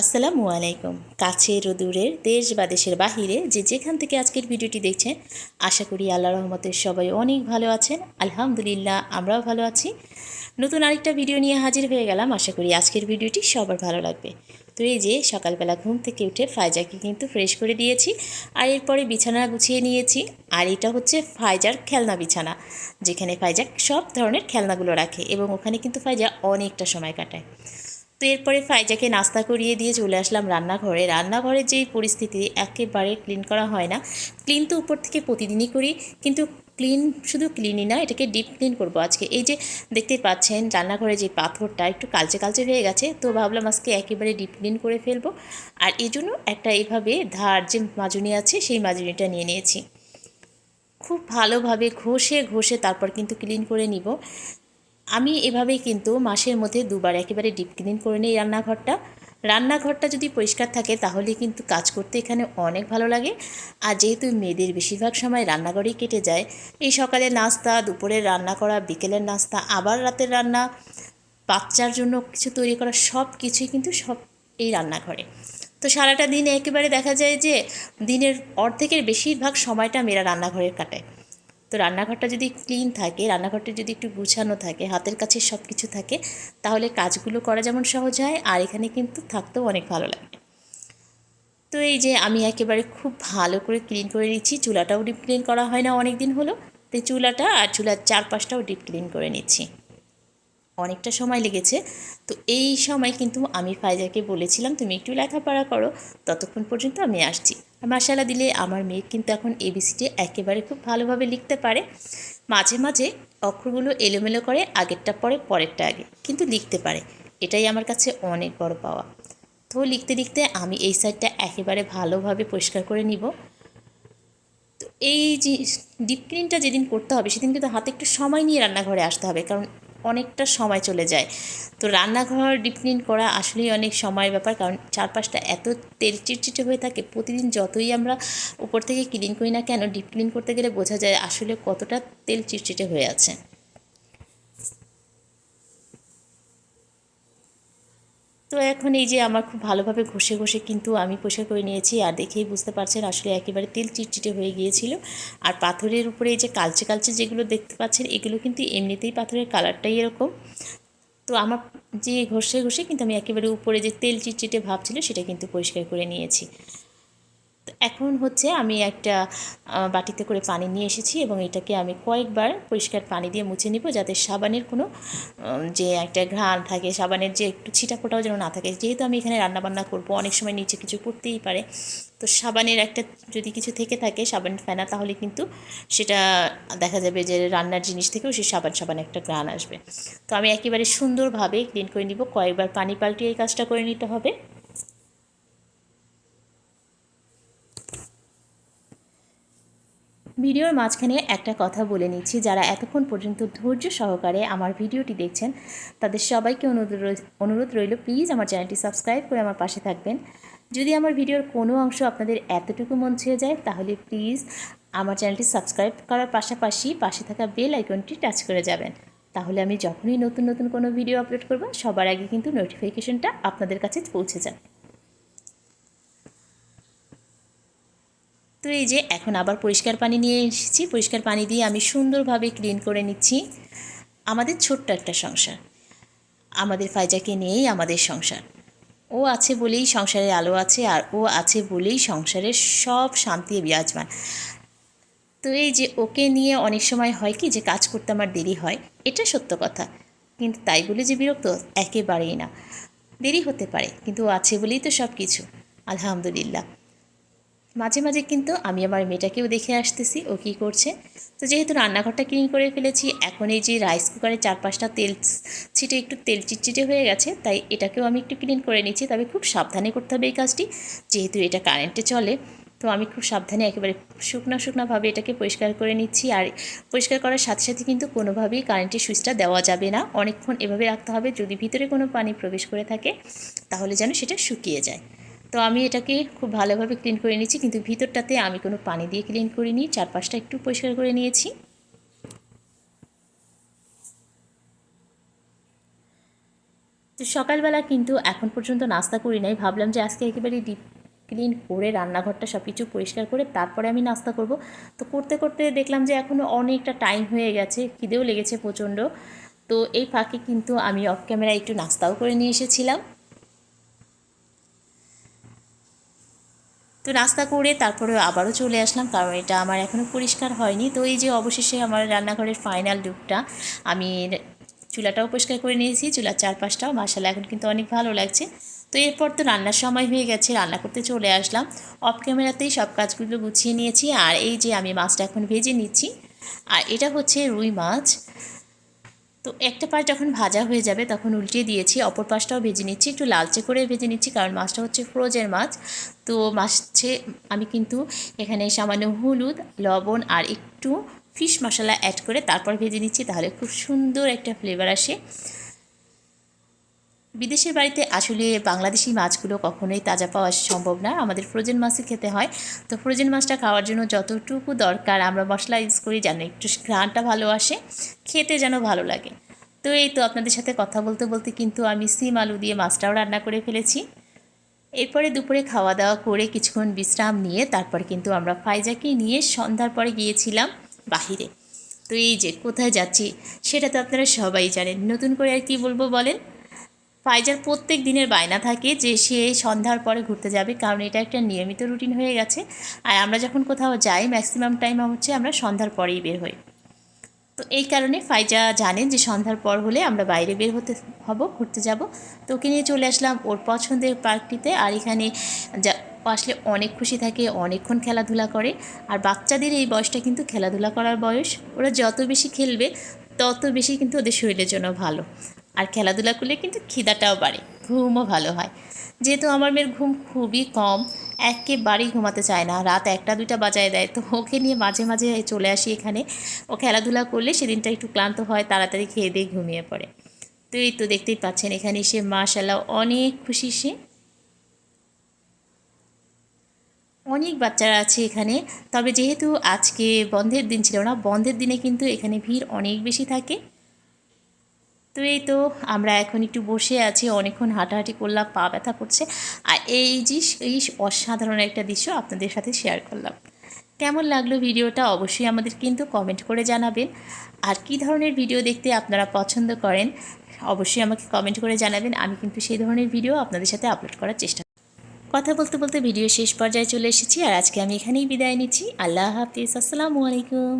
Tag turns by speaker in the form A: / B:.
A: আসসালামু আলাইকুম। কাছের ও দূরের দেশ বা দেশের বাহিরে যে যেখান থেকে আজকের ভিডিওটি দেখছেন, আশা করি আল্লাহ রহমতের সবাই অনেক ভালো আছেন। আলহামদুলিল্লাহ, আমরাও ভালো আছি। নতুন আরেকটা ভিডিও নিয়ে হাজির হয়ে গেলাম। আশা করি আজকের ভিডিওটি সবার ভালো লাগবে। তো এই যে সকালবেলা ঘুম থেকে উঠে ফাইজাকে কিন্তু ফ্রেশ করে দিয়েছি আর এরপরে বিছানা গুছিয়ে নিয়েছি। আর এটা হচ্ছে ফাইজার খেলনা বিছানা, যেখানে ফাইজা সব ধরনের খেলনাগুলো রাখে এবং ওখানে কিন্তু ফাইজা অনেকটা সময় কাটায়। তো এরপরে ফাইজাকে নাস্তা করিয়ে দিয়ে চলে আসলাম রান্নাঘরে। রান্নাঘরের যেই পরিস্থিতি, একেবারে ক্লিন করা হয় না। ক্লিন তো উপর থেকে প্রতিদিনই করি, কিন্তু ক্লিন শুধু ক্লিনই না, এটাকে ডিপ ক্লিন করব আজকে। এই যে দেখতে পাচ্ছেন, রান্নাঘরে যে পাথরটা একটু কালচে কালচে হয়ে গেছে, তো ভাবলাম আজকে একেবারে ডিপ ক্লিন করে ফেলব। আর এই জন্য একটা এভাবে ধার যে মাজুনি আছে, সেই মাজুনিটা নিয়ে নিয়েছি। খুব ভালোভাবে ঘষে ঘষে তারপর কিন্তু ক্লিন করে নিব। আমি এভাবেই কিন্তু মাসের মধ্যে দুবার একেবারে ডিপ ক্লিন করে নিই রান্নাঘরটা। রান্নাঘরটা যদি পরিষ্কার থাকে তাহলে কিন্তু কাজ করতে এখানে অনেক ভালো লাগে। আর যেহেতু মেয়েদের বেশিরভাগ সময় রান্নাঘরেই কেটে যায়, এই সকালে নাস্তা দুপুরের রান্না করা, বিকেলের নাস্তা, আবার রাতের রান্না, বাচ্চার জন্য কিছু তৈরি করা, সব কিছুই কিন্তু সব এই রান্নাঘরে। তো সারাটা দিন একেবারে দেখা যায় যে দিনের অর্ধেকের বেশিরভাগ সময়টা মেয়েরা রান্নাঘরে কাটায়। তো রান্নাঘরটা যদি ক্লিন থাকে, রান্নাঘরটা যদি একটু গুছানো থাকে, হাতের কাছে সব কিছু থাকে, তাহলে কাজগুলো করা যেমন সহজ হয়, আর এখানে কিন্তু থাকতেও অনেক ভালো লাগে। তো এই যে আমি একেবারে খুব ভালো করে ক্লিন করে নিচ্ছি, চুলাটাও ডিপ ক্লিন করা হয় না অনেক দিন হলো। তো চুলাটা আর চুলার চারপাশটাও ডিপ ক্লিন করে নিচ্ছি। অনেকটা সময় লেগেছে। তো এই সময় কিন্তু আমি ফাইজাকে বলেছিলাম, তুমি একটু লেখাপড়া করো, ততক্ষণ পর্যন্ত আমি আসছি। মাসালা দিলে আমার মেয়ে কিন্তু এখন এবিসিটি একেবারে খুব ভালোভাবে লিখতে পারে। মাঝে মাঝে অক্ষরগুলো এলোমেলো করে আগেরটা পরে পরেরটা আগে কিন্তু লিখতে পারে। এটাই আমার কাছে অনেক বড় পাওয়া। তো লিখতে লিখতে আমি এই সাইডটা একেবারে ভালোভাবে পরিষ্কার করে নিব। তো এই যে ডিপ ক্লিনটা যেদিন করতে হবে, সেদিন কিন্তু হাতে একটু সময় নিয়ে রান্নাঘরে আসতে হবে। কারণ অনেকটা সময় চলে যায়। তো রান্নাঘর ডিপ ক্লিন করা আসলেই অনেক সময়ের ব্যাপার। কারণ চারপাশটা এত তেল চিটচিটে হয়ে থাকে, প্রতিদিন যতই আমরা উপর থেকে ক্লিন করি না কেন ডিপ ক্লিন করতে গেলে বোঝা যায় আসলে কতটা তেল চিটচিটে হয়ে আছে। তো এখন এই যে আমার খুব ভালোভাবে ঘষে ঘষে কিন্তু আমি পরিষ্কার করে নিয়েছি, আর দেখেই বুঝতে পারছেন আসলে একেবারে তেল চিটচিটে হয়ে গিয়েছিল। আর পাথরের উপরে এই যে কালচে কালচে যেগুলো দেখতে পাচ্ছেন, এগুলো কিন্তু এমনিতেই পাথরের কালারটাই এরকম। তো আমার যে ঘষে ঘষে কিন্তু আমি একেবারে উপরে যে তেল চিটচিটে ভাব ছিল সেটা কিন্তু পরিষ্কার করে নিয়েছি। এখন হচ্ছে আমি একটা বাটিতে করে পানি নিয়ে এসেছি এবং এটাকে আমি কয়েকবার পরিষ্কার পানি দিয়ে মুছে নিব যাতে সাবানের কোনো যে একটা ঘ্রাণ থাকে, সাবানের যে একটু ছিটা ফোটাও যেন না থাকে। যেহেতু আমি এখানে রান্নাবান্না করব, অনেক সময় নিচে কিছু করতেই পারে। তো সাবানের একটা যদি কিছু থেকে থাকে, সাবান ফেনা, তাহলে কিন্তু সেটা দেখা যাবে যে রান্নার জিনিস থেকেও সেই সাবান সাবান একটা ঘ্রাণ আসবে। তো আমি একেবারে সুন্দরভাবে ক্লিন করে নিব। কয়েকবার পানি পাল্টিয়ে এই কাজটা করে নিতে হবে। ভিডিওর মাঝখানে একটা কথা বলে নিচ্ছি। যারা এতক্ষণ পর্যন্ত ধৈর্য সহকারে আমার ভিডিওটি দেখছেন, তাদের সবাইকে অনুরোধ অনুরোধ রইল, প্লিজ আমার চ্যানেলটি সাবস্ক্রাইব করে আমার পাশে থাকবেন। যদি আমার ভিডিওর কোনো অংশ আপনাদের এতটুকু মন ছুঁয়ে যায়, তাহলে প্লিজ আমার চ্যানেলটি সাবস্ক্রাইব করার পাশাপাশি পাশে থাকা বেল আইকনটি টাচ করে যাবেন। তাহলে আমি যখনই নতুন নতুন কোনো ভিডিও আপলোড করব, সবার আগে কিন্তু নোটিফিকেশনটা আপনাদের কাছে পৌঁছে যাবে। তো এই যে এখন আবার পরিষ্কার পানি নিয়ে এসেছি। পরিষ্কার পানি দিয়ে আমি সুন্দরভাবে ক্লিন করে নিচ্ছি। আমাদের ছোট্ট একটা সংসার। আমাদের ফাইজাকে নিয়েই আমাদের সংসার। ও আছে বলেই সংসারের আলো আছে আর ও আছে বলেই সংসারের সব শান্তি বিরাজমান। তো এই যে ওকে নিয়ে অনেক সময় হয় কি যে কাজ করতে আমার দেরি হয়, এটা সত্য কথা। কিন্তু তাই বলে যে বিরক্ত একেবারেই না। দেরি হতে পারে, কিন্তু ও আছে বলেই তো সব কিছু আলহামদুলিল্লাহ। মাঝে মাঝে কিন্তু আমি আমার মেয়েটাকেও দেখে আসতেছি, ও কী করছে। তো যেহেতু রান্নাঘরটা ক্লিন করে ফেলেছি, এখন এই যে রাইস কুকারের চারপাশটা তেল ছিটে একটু তেল চিটচিটে হয়ে গেছে, তাই এটাকেও আমি একটু ক্লিন করে নিচ্ছি। তবে খুব সাবধানে করতে হবে এই কাজটি, যেহেতু এটা কারেন্টে চলে। তো আমি খুব সাবধানে একেবারে শুকনো শুকনোভাবে এটাকে পরিষ্কার করে নিচ্ছি। আর পরিষ্কার করার সাথে সাথে কিন্তু কোনোভাবেই কারেন্টের সুইচটা দেওয়া যাবে না। অনেকক্ষণ এভাবে রাখতে হবে। যদি ভিতরে কোনো পানি প্রবেশ করে থাকে, তাহলে যেন সেটা শুকিয়ে যায়। তো আমি এটাকে খুব ভালোভাবে ক্লিন করে নিয়েছি, কিন্তু ভিতরটাতে আমি কোনো পানি দিয়ে ক্লিন করিনি, চারপাশটা একটু পরিষ্কার করে নিয়েছি। তো সকালবেলা কিন্তু এখন পর্যন্ত নাস্তা করি নাই, ভাবলাম যে আজকে একেবারে ডিপ ক্লিন করে রান্নাঘরটা সব কিছু পরিষ্কার করে তারপরে আমি নাস্তা করব। তো করতে করতে দেখলাম যে এখনও অনেকটা টাইম হয়ে গেছে, খিদেও লেগেছে প্রচণ্ড। তো এই ফাঁকে কিন্তু আমি অফ ক্যামেরা একটু নাস্তাও করে নিয়ে এসেছিলাম। তো নাস্তা করে তারপরে আবারও চলে আসলাম, কারণ এটা আমার এখনও পরিষ্কার হয়নি। তো এই যে অবশেষে আমার রান্নাঘরের ফাইনাল লুকটা আমি চুলাটাও পরিষ্কার করে নিয়েছি, চুলার চারপাশটাও মাসালা এখন কিন্তু অনেক ভালো লাগছে। তো এরপর তো রান্নার সময় হয়ে গেছে, রান্না করতে চলে আসলাম। অফ ক্যামেরাতেই সব কাজগুলো গুছিয়ে নিয়েছি, আর এই যে আমি মাছটা এখন ভেজে নিচ্ছি, আর এটা হচ্ছে রুই মাছ। তো একটা পাশ যখন ভাজা হয়ে যাবে, তখন উল্টিয়ে দিয়েছি। অপর পাশটাও ভেজে নিচ্ছি। একটু লালচে করে ভেজে নিচ্ছি, কারণ মাছটা হচ্ছে ফ্রোজের মাছ। তো মাছে আমি কিন্তু এখানে সামান্য হলুদ, লবণ আর একটু ফিশ মশলা অ্যাড করে তারপর ভেজে নিচ্ছি। তাহলে খুব সুন্দর একটা ফ্লেভার আসে। বিদেশের বাড়িতে আসলে বাংলাদেশি মাছগুলো কখনোই তাজা পাওয়া সম্ভব না। আমাদের ফ্রোজেন মাছই খেতে হয়। তো ফ্রোজেন মাছটা খাওয়ার জন্য যতটুকু দরকার আমরা মশলা ইউজ করি যেন একটু ঘ্রাণটা ভালো আসে, খেতে যেন ভালো লাগে। তো এই তো আপনাদের সাথে কথা বলতে বলতে কিন্তু আমি সিম আলু দিয়ে মাছটাও রান্না করে ফেলেছি। এরপরে দুপুরে খাওয়া দাওয়া করে কিছুক্ষণ বিশ্রাম নিয়ে তারপর কিন্তু আমরা ফাইজাকে নিয়ে সন্ধ্যার পরে গিয়েছিলাম বাহিরে। তো এই যে কোথায় যাচ্ছি সেটা তো আপনারা সবাই জানেন। নতুন করে আর কি বলব বলেন? ফাইজার প্রত্যেক দিনের বায়না থাকে যে সে সন্ধ্যার পরে ঘুরতে যাবে, কারণ এটা একটা নিয়মিত রুটিন হয়ে গেছে। আর আমরা যখন কোথাও যাই ম্যাক্সিমাম টাইম হচ্ছে আমরা সন্ধ্যার পরেই বের হই। তো এই কারণে ফাইজা জানেন যে সন্ধ্যার পর হলে আমরা বাইরে বের হতে হব, ঘুরতে যাব। তো ওকে নিয়ে চলে আসলাম ওর পছন্দের পার্কটিতে। আর এখানে যা আসলে অনেক খুশি থাকে, অনেকক্ষণ খেলাধুলা করে। আর বাচ্চাদের এই বয়সটা কিন্তু খেলাধুলা করার বয়স। ওরা যত বেশি খেলবে, তত বেশি কিন্তু ওদের শরীরের জন্য ভালো। আর খেলাধুলা করলে কিন্তু খিদাটাও বাড়ে, ঘুমও ভালো হয়। যেহেতু আমার মেয়ের ঘুম খুবই কম, একেবারেই ঘুমাতে চায় না। রাত একটা দুইটা বাজায় দেয়, তো ওকে নিয়ে মাঝে মাঝে চলে আসি এখানে। ও খেলাধুলা করলে সেদিনটা একটু ক্লান্ত হয়, তাড়াতাড়ি খেয়ে দিয়ে ঘুমিয়ে পড়ে। তো এই তো দেখতেই পাচ্ছেন, এখানে এসে মাশাল্লাহ অনেক খুশি সে। অনেক বাচ্চারা আছে এখানে, তবে যেহেতু আজকে বন্ধের দিন ছিল না, বন্ধের দিনে কিন্তু এখানে ভিড় অনেক বেশি থাকে। তো এই তো আমরা এখন একটু বসে আছি, অনেকক্ষণ হাঁটাহাঁটি করলাম, পা ব্যথা করছে। আর এই যে এই অসাধারণ একটা দৃশ্য আপনাদের সাথে শেয়ার করলাম। কেমন লাগল ভিডিওটা অবশ্যই আমাদের কিন্তু কমেন্ট করে জানাবেন। আর কি ধরনের ভিডিও দেখতে আপনারা পছন্দ করেন, অবশ্যই আমাকে কমেন্ট করে জানাবেন। আমি কিন্তু সেই ধরনের ভিডিও আপনাদের সাথে আপলোড করার চেষ্টা কথা বলতে বলতে ভিডিও শেষ পর্যায়ে চলে এসেছি, আর আজকে আমি এখানেই বিদায় নিচ্ছি। আল্লাহ হাফিজ, আসসালামু আলাইকুম।